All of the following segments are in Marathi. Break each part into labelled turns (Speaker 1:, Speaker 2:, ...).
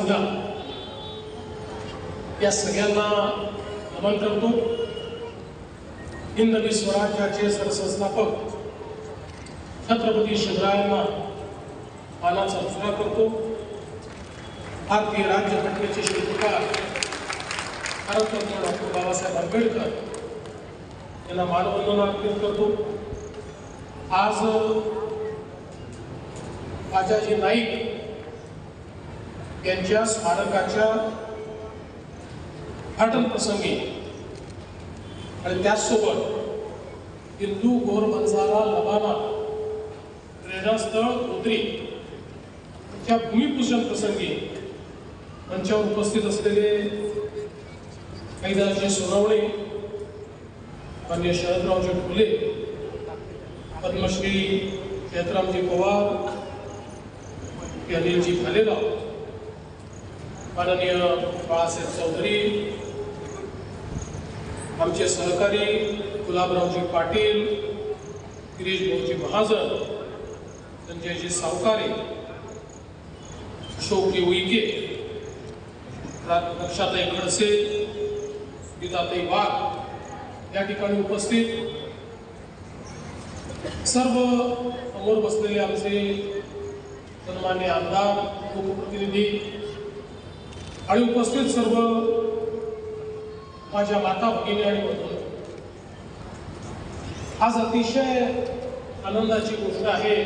Speaker 1: भगवान या सगळ्यांना नमन करतो हिंदवी स्वराज्याचे सरसंस्थापक छत्रपती शिवरायांना मानाचा दुसरा करतो. भारतीय राज्यघटनेचे शिल्पकार भारतरत्न डॉक्टर बाबासाहेब आंबेडकर यांना मानवंदना अर्पित करतो. आज राजाजी नाईक यांच्या स्मारकाच्या उद्घाटन प्रसंगी आणि त्याचसोबत हिंदू गोर बंजारा लबाना प्रेरणास्थळ गोत्री च्या भूमिपूजन प्रसंगी मंचावर उपस्थित असलेले कैदारजी सोनवणे मान्य शरदरावजी फुले पद्मश्री जयतरामजी पवार अनिलजी भालेराव माननीय बाळासाहेब चौधरी आमचे सहकारी गुलाबरावजी पाटील गिरीश भाऊजी महाजन संजयजी सावकारे अशोकजी उईके रक्षाताई खडसे गीताताई वाघ या ठिकाणी उपस्थित सर्व समोर बसलेले आमचे सन्मान्य आमदार लोकप्रतिनिधी आणि उपस्थित सर्व माझ्या माता भगिनी आणि बंधू. आज अतिशय आनंदाची गोष्ट आहे.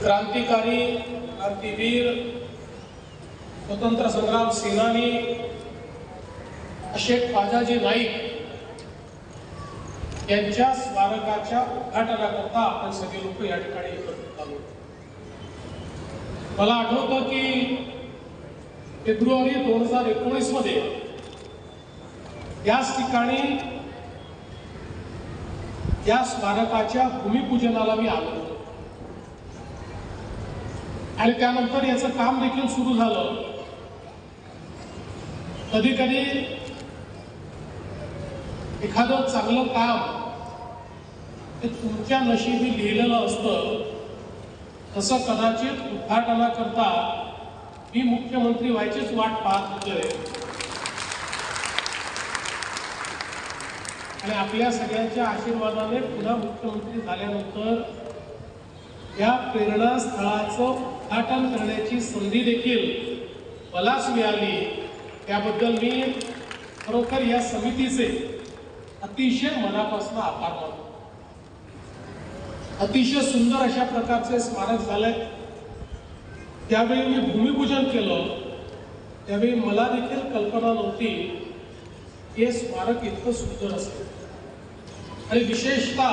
Speaker 1: क्रांतिकारी क्रांतीवीर स्वतंत्र संग्राम सेनानी शेख बाजाजी नाईक यांच्या स्मारकाच्या उद्घाटनाकरता आपण सगळे लोक या ठिकाणी एकत्रित आलो. मला आठवतं की फेब्रुवारी दोन हजार एकोणीसमध्ये याच ठिकाणी या स्मारकाच्या भूमिपूजनाला मी आलो होतो. आणि त्यानंतर याचं काम देखील सुरू झालं. कधी कधी एखादं चांगलं काम हे तुमच्या नशिबी लिहिलेलं असतं. तसं कदाचित उद्घाटनाकरता मी मुख्यमंत्री व्हायचीच वाट पाहत होतोय आणि आपल्या सगळ्यांच्या आशीर्वादाने पुन्हा मुख्यमंत्री झाल्यानंतर या प्रेरणास्थळाचं उद्घाटन करण्याची संधी देखील मलाच मिळाली त्याबद्दल मी खरोखर या समितीचे अतिशय मनापासून आभार मानतो. अतिशय सुंदर अशा प्रकारचे स्मारक झालंय त्यावेळी मी भूमिपूजन केलं. त्यावेळी मला देखील कल्पना नव्हती हे स्मारक इतकं सुंदर असेल. आणि विशेषतः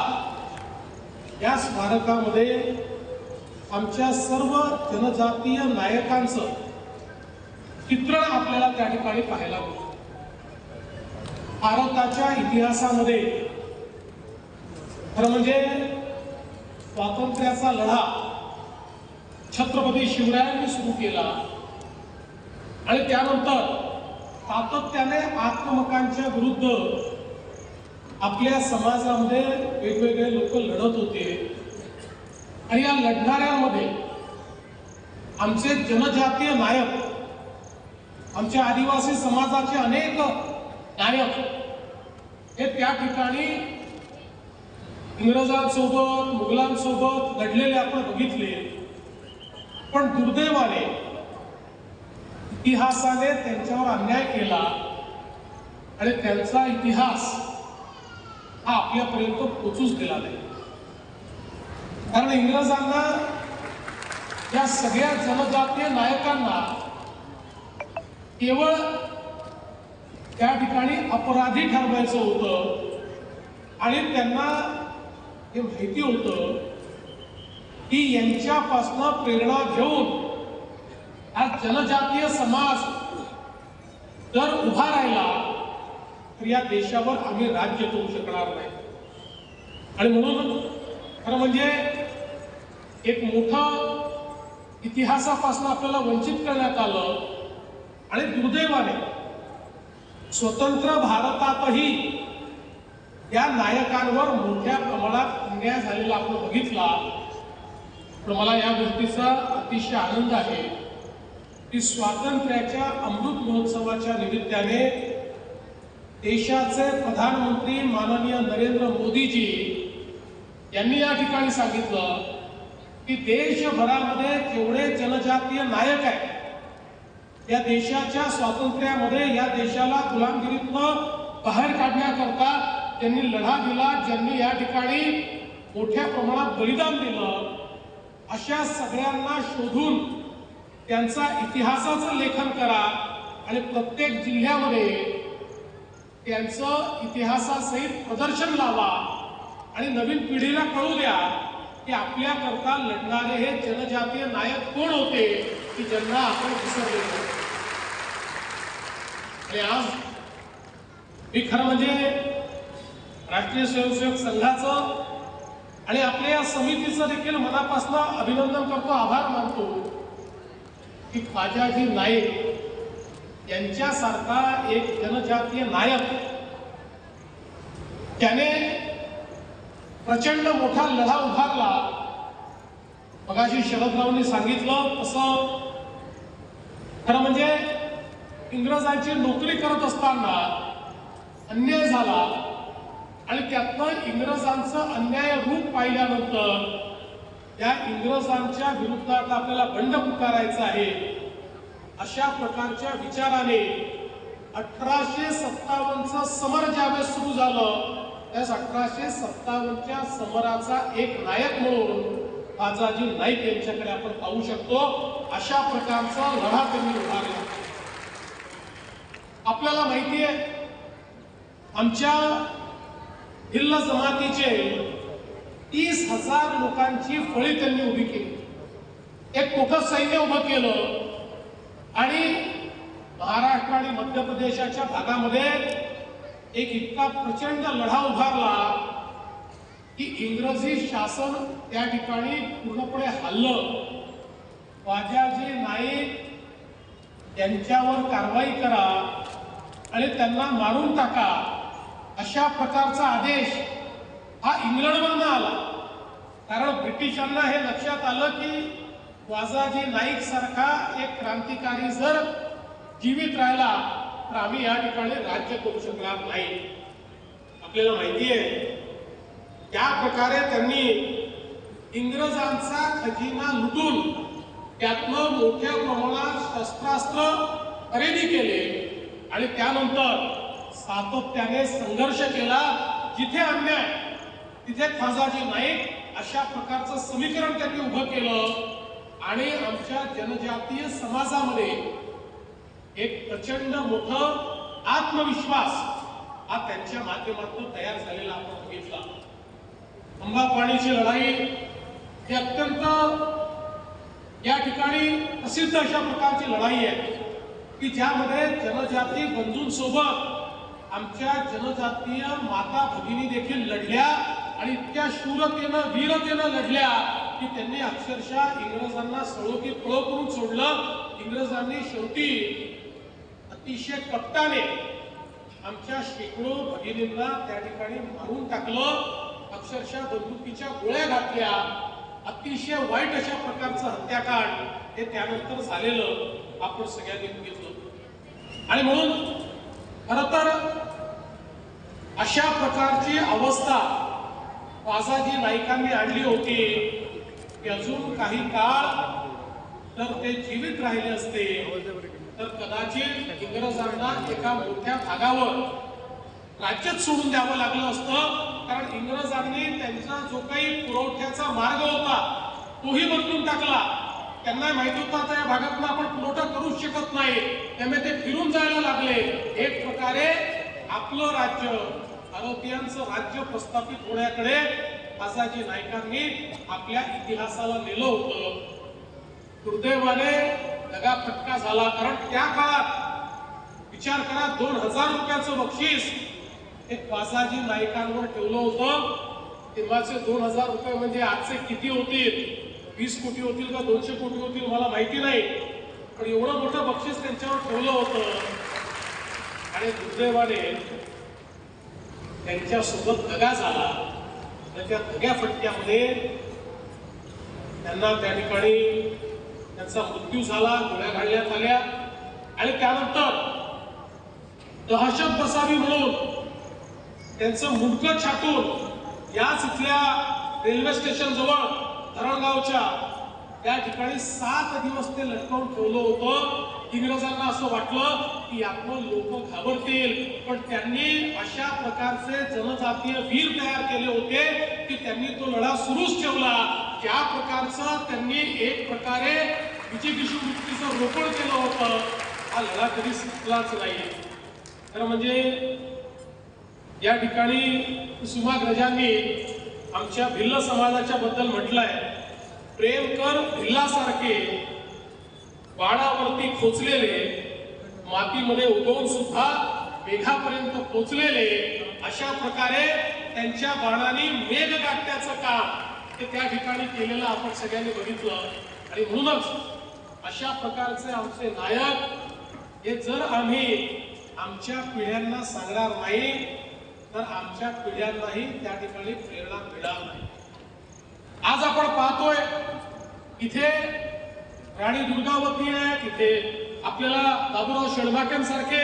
Speaker 1: या स्मारकामध्ये आमच्या सर्व जनजातीय नायकांचं चित्रण आपल्याला त्या ठिकाणी पाहायला मिळतं. भारताच्या इतिहासामध्ये खरं म्हणजे स्वातंत्र्याचा लढा. छत्रपती शिवरायांनी सुरू केला. आणि त्यानंतर सातत्याने आत्ममकांच्या विरुद्ध आपल्या समाजामध्ये वेगवेगळे लोक लढत होते. आणि या लढणाऱ्यांमध्ये आमचे जनजातीय नायक आमच्या आदिवासी समाजाचे अनेक नायक हे त्या ठिकाणी इंग्रजांसोबत मुघलांसोबत लढलेले आपण बघितले. पण दुर्दैवाने इतिहासाने त्यांच्यावर अन्याय केला. आणि त्यांचा इतिहास हा आपल्यापर्यंत पोचूच दिला नाही. कारण इंग्रजांना या सगळ्या जनजातीय नायकांना केवळ त्या ठिकाणी अपराधी ठरवायचं होतं. आणि त्यांना हे माहिती होतं की यांच्यापासनं प्रेरणा घेऊन हा जनजातीय समाज जर उभा राहिला तर या देशावर आम्ही राज्य करू शकणार नाही. आणि म्हणून खरं म्हणजे एक मोठं इतिहासापासून आपल्याला वंचित करण्यात आलं. आणि दुर्दैवाने स्वतंत्र भारतातही या नायकांवर मोठ्या प्रमाणात अन्याय झालेला आपण बघितला पण मला या गोष्टीचा अतिशय आनंद आहे की स्वातंत्र्याच्या अमृत महोत्सवाच्या निमित्ताने देशाचे प्रधानमंत्री माननीय नरेंद्र मोदीजी यांनी या ठिकाणी सांगितलं की देशभरामध्ये जेवढे जनजातीय नायक आहेत या देशाच्या स्वातंत्र्यामध्ये या देशाला गुलामगिरीतनं बाहेर काढण्याकरता त्यांनी लढा दिला ज्यांनी या ठिकाणी मोठ्या प्रमाणात बलिदान दिलं अशा सगळ्यांना शोधून त्यांचा इतिहासाचं लेखन करा आणि प्रत्येक जिल्ह्यामध्ये त्यांचं इतिहासासहित प्रदर्शन लावा. आणि नवीन पिढीला कळू द्या की आपल्याकरता लढणारे हे जनजातीय नायक कोण होते की ज्यांना आपण विसरले आणि आज मी खरं म्हणजे राष्ट्रीय स्वयंसेवक संघाचं आणि आपल्या या समितीचं देखील मनापासून अभिनंदन करतो आभार मानतो की ख्वाजाजी नाईक यांच्यासारखा एक जनजातीय नायक त्याने प्रचंड मोठा लढा उभारला. मगाशी शरदरावनी सांगितलं तसं खरं म्हणजे इंग्रजांची नोकरी करत असताना अन्याय झाला. आणि त्यातनं इंग्रजांचं अन्याय रूप पाहिल्यानंतर त्या इंग्रजांच्या विरुद्धात आपल्याला बंड पुकारायचं आहे. अशा प्रकारच्या विचाराने अठराशे सत्तावन्नचं समर ज्यावेळेस सुरू झालं त्यास अठराशे सत्तावन्नच्या समराचा एक नायक म्हणून बाजाजी नाईक यांच्याकडे आपण पाहू शकतो. अशा प्रकारचा लढा त्यांनी उभारला आपल्याला माहिती आहे आमच्या भिल्ल जमातीचे तीस हजार लोकांची फळी त्यांनी उभी केली. एक मोठं सैन्य उभं केलं आणि महाराष्ट्र आणि मध्य प्रदेशाच्या भागामध्ये एक इतका प्रचंड लढा उभारला की इंग्रजी शासन त्या ठिकाणी पूर्णपणे हल्लं. वाजाजी नाईक यांच्यावर कारवाई करा आणि त्यांना मारून टाका. अशा प्रकारचा आदेश हा इंग्लंडमधनं आला. कारण ब्रिटिशांना हे लक्षात आलं की वाजाजी नाईक सारखा एक क्रांतिकारी जर जीवित राहिला तर आम्ही या ठिकाणी राज्य करू शकणार नाही. आपल्याला माहिती आहे त्या प्रकारे त्यांनी इंग्रजांचा खजिना लुटून त्यातनं मोठ्या प्रमाणात शस्त्रास्त्र खरेदी केले. आणि त्यानंतर सातत्याने संघर्ष केला जिथे अन्याय तिथे खाजाजी नाईक अशा प्रकारचं समीकरण त्यांनी उभं केलं. आणि आमच्या जनजातीय समाजामध्ये एक प्रचंड मोठं आत्मविश्वास हा त्यांच्या माध्यमातून तयार झालेला आपण बघितला. अंबापाणीची लढाई ही अत्यंत या ठिकाणी प्रसिद्ध अशा प्रकारची लढाई आहे की ज्यामध्ये जनजाती बंधूंसोबत आमच्या जनजातीय माता भगिनी देखील लढल्या आणि इतक्या शूरतेनं वीरतेनं लढल्या की त्यांनी अक्षरशः इंग्रजांना सळोकी पळो करून सोडलं. इंग्रजांनी शेवटी अतिशय कपटाने आमच्या शेकडो भगिनींना त्या ठिकाणी मारून टाकलं. अक्षरशः बंदुकीच्या गोळ्या घातल्या. अतिशय वाईट अशा प्रकारचं हत्याकांड हे त्यानंतर झालेलं आपण सगळ्यांनी बघितलं. आणि म्हणून खर तर अशा प्रकारची अवस्था जी नाईकांनी आणली होती की अजून काही काळ तर ते जीवित राहिले असते तर कदाचित इंग्रजांना एका मोठ्या भागावर राज्यच सोडून द्यावं लागलं असतं. कारण इंग्रजांनी त्यांचा जो काही पुरवठ्याचा मार्ग होता तोही बदलून टाकला. त्यांना माहिती होतं या भागातून आपण पुरवठा करूच शकत नाही. त्यामुळे ते फिरून जायला लागले. एक प्रकारे आपलं राज्य भारतीयांचं राज्य प्रस्थापित होण्याकडे आसाजी नायकांनी आपल्या इतिहासाला नेलं होतं. दुर्दैवाने दगाफटका झाला. कारण त्या काळात विचार करा दोन हजार रुपयाचं बक्षीस हे बासाजी नायकांवर ठेवलं होतं. तेव्हाचे दोन हजार रुपये म्हणजे आजचे किती होतील? वीस कोटी होतील का दोनशे कोटी होतील मला माहिती नाही. पण एवढं मोठं बक्षीस त्यांच्यावर ठेवलं होतं. आणि दुर्दैवाने त्यांच्यासोबत दगा झाला. तर त्या दग्या फटक्यामध्ये त्यांना त्या ठिकाणी त्यांचा मृत्यू झाला गोळ्या घालण्यात आल्या. आणि त्यानंतर दहशत बसावी म्हणून त्यांचं मुंडकं छाटून याच इथल्या रेल्वे स्टेशन जवळ धरणगावच्या त्या ठिकाणी सात दिवस ते लटकवून ठेवलं होतं. इंग्रजांना असं वाटलं की यातनं लोक घाबरतील. पण त्यांनी अशा प्रकारचे जनजातीय वीर तयार केले होते की त्यांनी तो लढा सुरूच ठेवला. ज्या प्रकारचं त्यांनी एक प्रकारे विजयकिशोर मृत्यूचं रोपण केलं होतं हा लढा कधी सुटलाच नाही. तर म्हणजे या ठिकाणी सुमाग्रजांनी आमच्या भिल्ल समाजाच्या बद्दल म्हटलंय प्रेम कर भिल्लासारखे बाणावरती खोचलेले मातीमध्ये उगवून सुद्धा मेघापर्यंत पोचलेले अशा प्रकारे त्यांच्या बाणाने मेघ गाठण्याचं काम ते त्या ठिकाणी केलेलं आपण सगळ्यांनी बघितलं. आणि म्हणूनच अशा प्रकारचे आमचे नायक हे जर आम्ही आमच्या पिढ्यांना सांगणार नाही तर आमच्या पिढ्यांनाही त्या ठिकाणी प्रेरणा मिळणार नाही. आज आपण पाहतोय इथे राणी दुर्गावती आहे तिथे आपल्याला बाबूराव शेळबाक्यांसारखे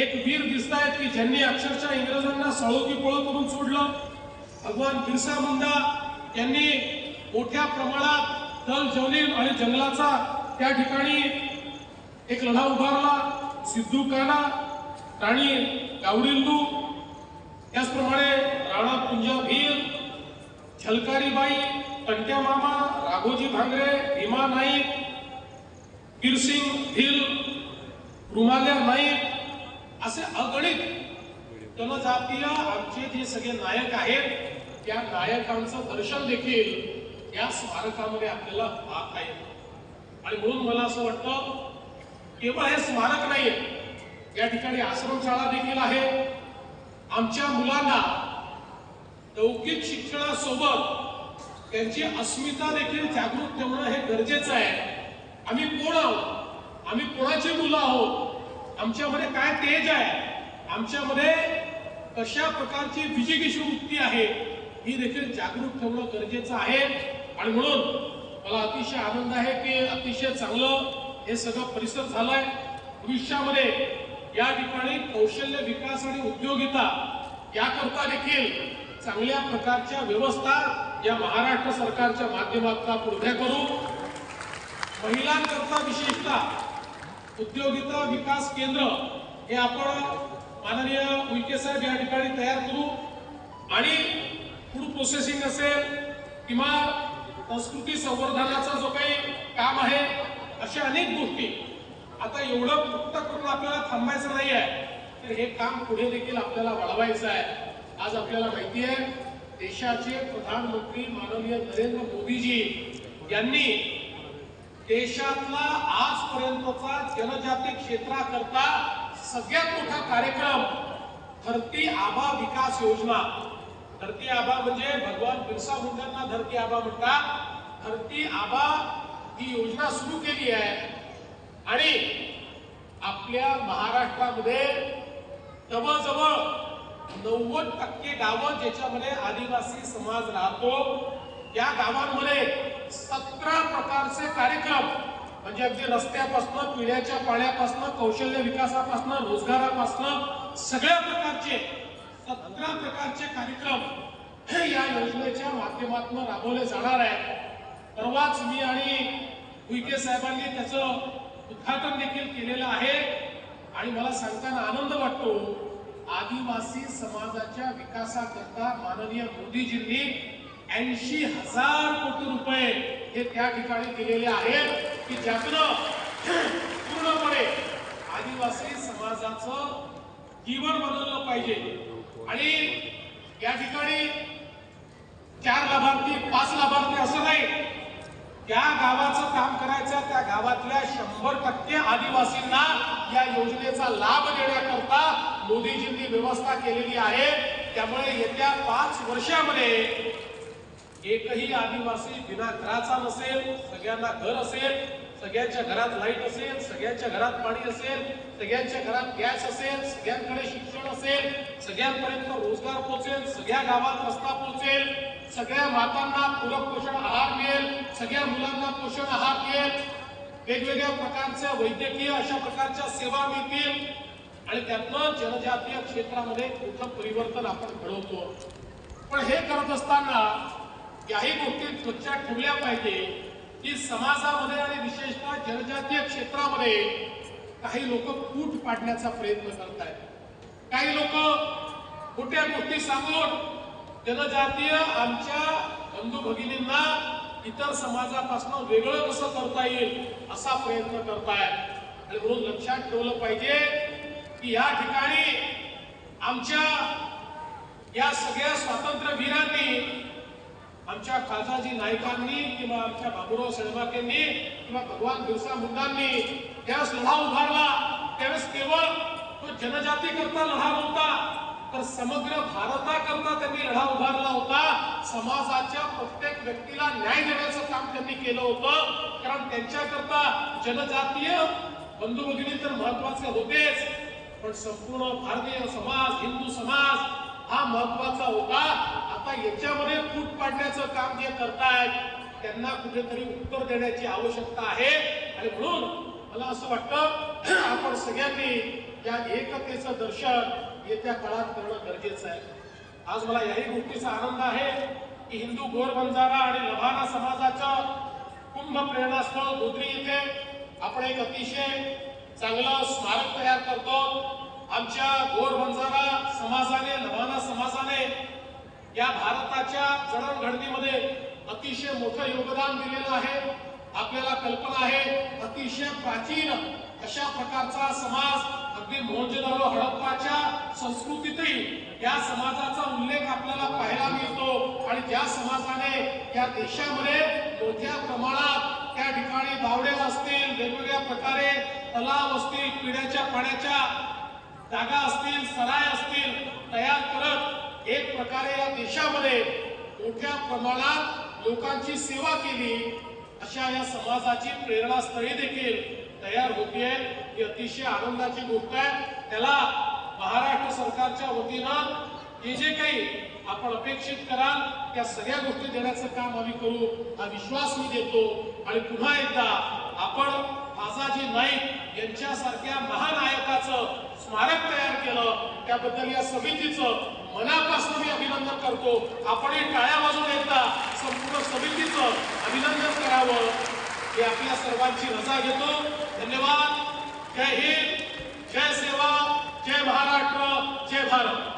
Speaker 1: एक वीर दिसत आहेत की ज्यांनी अक्षरशः इंग्रजांना सळोकी पळो करून सोडलं. भगवान बिरसा मुंडा यांनी मोठ्या प्रमाणात दल जवलीन आणि जंगलाचा त्या ठिकाणी एक लढा उभारला. सिद्धू काना राणी गावडिंदू त्याचप्रमाणे राणा पुंजा भीर छलकारीबाई कंट्या मामा राघोजी भांगरे भीमा नाईक गिरसिंग भिल रुमाल्या नाईक असे अगणित जनजातीय आमचे जे सगळे नायक आहेत त्या नायकांचं दर्शन देखील या स्मारकामध्ये आपल्याला पाहता येतं आणि म्हणून मला असं वाटतं केवळ हे स्मारक नाही या ठिकाणी आश्रमशाळा देखील आहे. आमच्या मुलांना लौकिक शिक्षणासोबत त्यांची अस्मिता देखील जागृत ठेवणं हे गरजेचं आहे. आम्ही कोण आहोत? आम्ही कोणाची मुलं आहोत? आमच्यामध्ये काय तेज आहे? आमच्यामध्ये कशा प्रकारची विजिगिषू वृत्ती आहे? ही देखील जागरूक ठेवणं गरजेचं आहे. आणि म्हणून मला अतिशय आनंद आहे की अतिशय चांगलं हे सगळं परिसर झालाय. भविष्यामध्ये या ठिकाणी कौशल्य विकास आणि उद्योगिता याकरता देखील चांगल्या प्रकारच्या व्यवस्था या महाराष्ट्र सरकारच्या माध्यमातून आपण उभ्या करू. महिलांकरता विशेषतः उद्योगिता विकास केंद्र हे आपण माननीय उलके साहेब या ठिकाणी तयार करू. आणि फूड प्रोसेसिंग असेल किंवा संस्कृती संवर्धनाचा जो काही काम आहे अशा अनेक गोष्टी. आता एवढं मुक्त करून आपल्याला थांबायचं नाही आहे तर हे काम पुढे देखील आपल्याला वाढवायचं आहे. आज आपल्याला माहिती आहे देशाचे प्रधानमंत्री माननीय नरेंद्र मोदीजी यांनी देशातला आजपर्यंतचा जनजाती क्षेत्राकरता सगळ्यात मोठा कार्यक्रम धरती आबा विकास योजना. धरती आबा म्हणजे भगवान बिरसा मुंडांना धरती आबा म्हणतात. धरती आबा ही योजना सुरू केली आहे. आणि आपल्या महाराष्ट्रामध्ये जवळजवळ नव्वद टक्के गावं ज्याच्यामध्ये आदिवासी समाज राहतो या गावांमध्ये सतरा प्रकारचे कार्यक्रम म्हणजे अगदी रस्त्यापासनं पिण्याच्या पाण्यापासनं कौशल्य विकासापासनं रोजगारापासनं सगळ्या प्रकारचे सतरा प्रकारचे कार्यक्रम हे या योजनेच्या माध्यमातून राबवले जाणार आहे परवाच मी आणि भुईके साहेबांनी त्याचं उद्घाटन देखील केलेलं आहे. आणि मला सांगताना आनंद वाटतो आदिवासी समाजाच्या विकासाकरता माननीय मोदीजींनी ऐंशी हजार कोटी रुपये हे त्या ठिकाणी दिलेले आहेत की ज्यातनं पूर्णपणे आदिवासी समाजाचं जीवन बदललं पाहिजे. आणि या ठिकाणी चार लाभार्थी पाच लाभार्थी असं नाही त्या गावाचं काम करायचं त्या गावातल्या शंभर टक्के आदिवासींना या योजनेचा लाभ देण्याकरता मोदीजींनी व्यवस्था केलेली आहे. त्यामुळे येत्या पाच वर्षामध्ये एकही आदिवासी बिना घराचा नसेल सगळ्यांना घर असेल सगळ्यांच्या घरात लाइट असेल सगळ्यांच्या घरात पाणी असेल सगळ्यांच्या घरात गॅस असेल सगळ्यांकडे शिक्षण असेल सगळ्यांपर्यंत रोजगार पोहोचेल सगळ्या गावात रस्ता पोहोचेल सगळ्या मातांना पूरक पोषण आहार मिळेल सगळ्या मुलांना पोषण आहार मिळेल. वेगवेगळ्या प्रकारच्या वैद्यकीय अशा प्रकारच्या सेवा मिळतील. आणि त्यातनं जनजातीय क्षेत्रामध्ये मोठं परिवर्तन आपण घडवतो. पण हे करत असताना याही गोष्टी लक्षात ठेवल्या पाहिजे की समाजामध्ये आणि विशेषतः जनजातीय क्षेत्रामध्ये काही लोक फूट पाडण्याचा प्रयत्न करत आहेत काही लोक खोट्या गोष्टी सांगून जनजातीय आमच्या बंधू भगिनींना इतर समाजापासून वेगळं कसं करता येईल असा प्रयत्न करतायत. आणि म्हणून लक्षात ठेवलं पाहिजे की या ठिकाणी आमच्या या सगळ्या स्वातंत्र्यवीरांनी आमच्या खालसाजी नायकांनी किंवा आमच्या बाबुराव सळबाकेंनी किंवा भगवान बिरसा मुंडांनी त्यावेळेस लढा उभारला त्यावेळेस केवळ तो जनजाती करता लढा नव्हता तर समग्र भारताकरता त्यांनी लढा उभारला होता. समाजाच्या प्रत्येक व्यक्तीला न्याय देण्याचं काम त्यांनी केलं होतं. कारण त्यांच्याकरता जनजातीय बंधू भगिनी तर महत्त्वाचे होतेच. पण संपूर्ण भारतीय समाज हिंदू समाज हा महत्त्वाचा होता. आता याच्यामध्ये फूट पाडण्याचं काम जे करतायत त्यांना कुठेतरी उत्तर देण्याची आवश्यकता आहे. आणि म्हणून मला असं वाटतं आपण सगळ्यांनी या एकतेचं दर्शन येत्या काळात करणं गरजेचं आहे. आज मला याही गोष्टीचा आनंद आहे की हिंदू गोर बंजारा आणि लभाना समाजाचं कुंभ प्रेरणास्थळ गोद्री येथे आपण एक अतिशय चांगलं स्मारक तयार करतो. आमच्या गोर बंजारा समाजाने लभाना समाजाने या भारताच्या जडणघडणीमध्ये अतिशय मोठं योगदान दिलेलं आहे. आपल्याला कल्पना आहे अतिशय प्राचीन अशा प्रकारचा समाज अगदी मोहनजोदारो हडप्पाच्या संस्कृतीतही या समाजाचा उल्लेख आपल्याला पाहायला मिळतो. आणि ज्या समाजाने या देशामध्ये मोठ्या प्रमाणात त्या ठिकाणी बावडे असतील वेगवेगळ्या प्रकारे तलाव असतील पिण्याच्या पाण्याच्या जागा असतील सराय असतील तयार करत एक प्रकारे या देशामध्ये मोठ्या प्रमाणात लोकांची सेवा केली. अशा या समाजाची प्रेरणास्थळी देखील तयार होतीये ही अतिशय आनंदाची गोष्ट आहे. त्याला महाराष्ट्र सरकारच्या वतीनं हे जे काही आपण अपेक्षित कराल त्या सगळ्या गोष्टी देण्याचं काम आम्ही करू हा विश्वास मी देतो. आणि पुन्हा एकदा आपण आजाजी नाईक यांच्यासारख्या महानायकाचं स्मारक तयार केलं. त्याबद्दल या समितीचं मनापासून मी अभिनंदन करतो. आपण हे टाळ्या बाजून एकदा संपूर्ण समितीचं अभिनंदन करावं. हे आपल्या सर्वांची रजा घेतो. धन्यवाद. जय हिंद. जय सेवा. जय महाराष्ट्र. जय भारत.